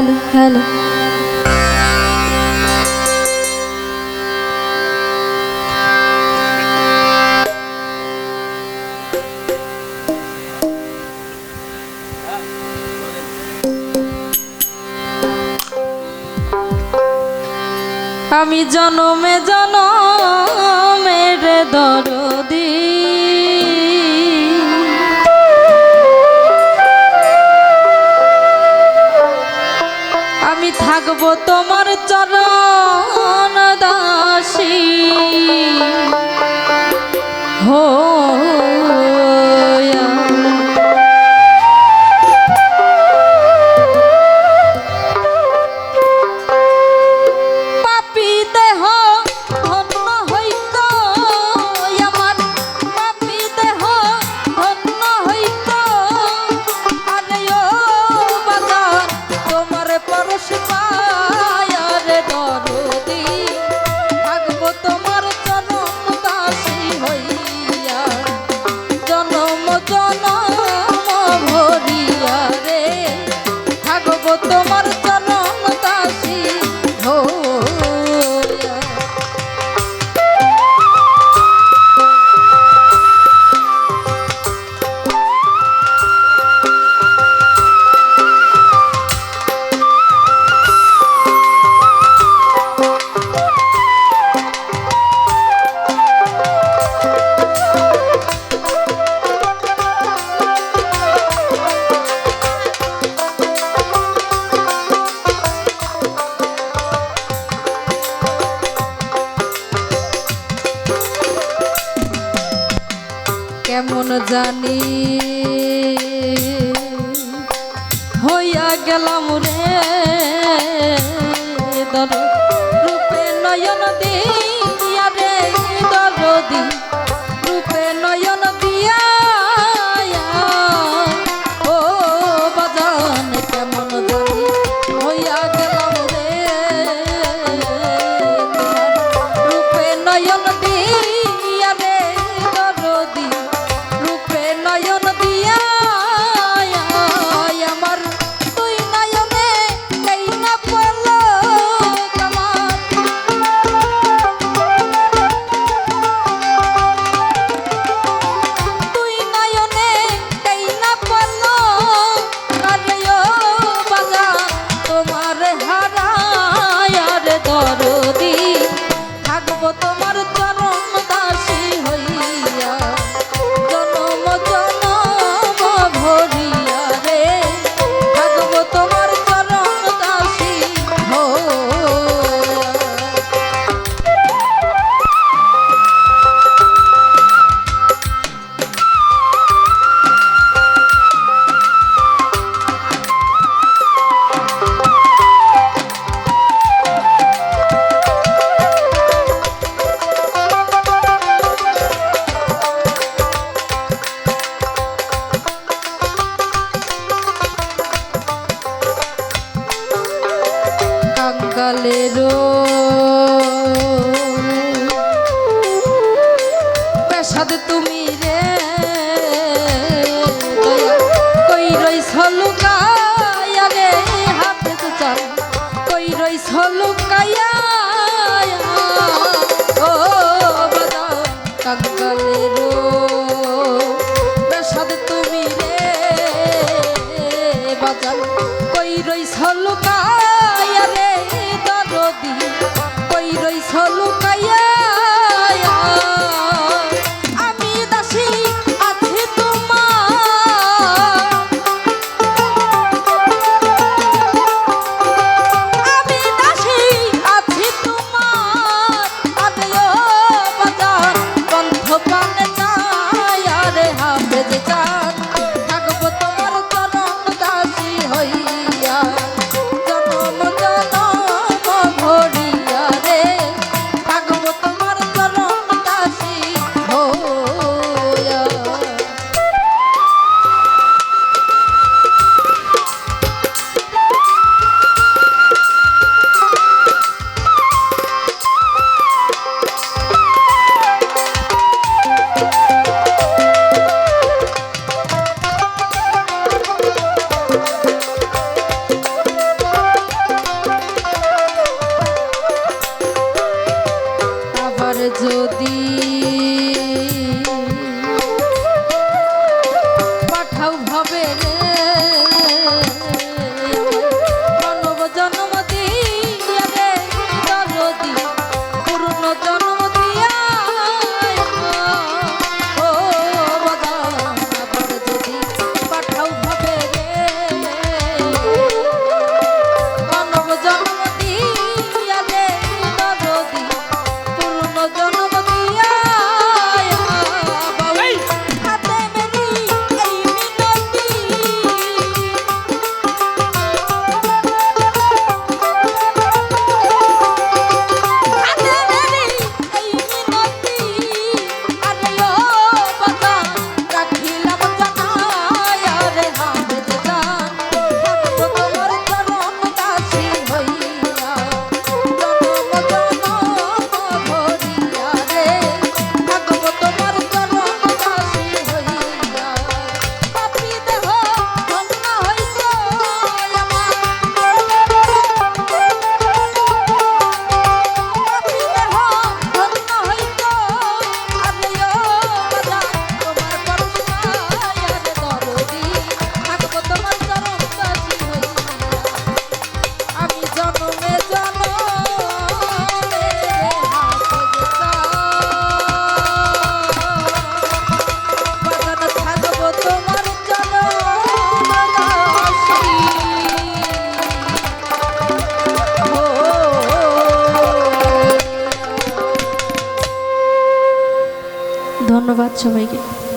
hello, hello. আমি জনমে জনমে রে দরদি থাকব তোমার চরণ দাসী। হো amor. কেমন জানি? হইয়া গেলাম রে করো রো প্রসাদ তুমি রে কই রইছ লুকায়া রে হাতে তো চাল কই রইছ লুকায়া ও বাদা রো প্রসাদ তুমি রে, বাজার কই রইছ লুকা যদি সবাইকে।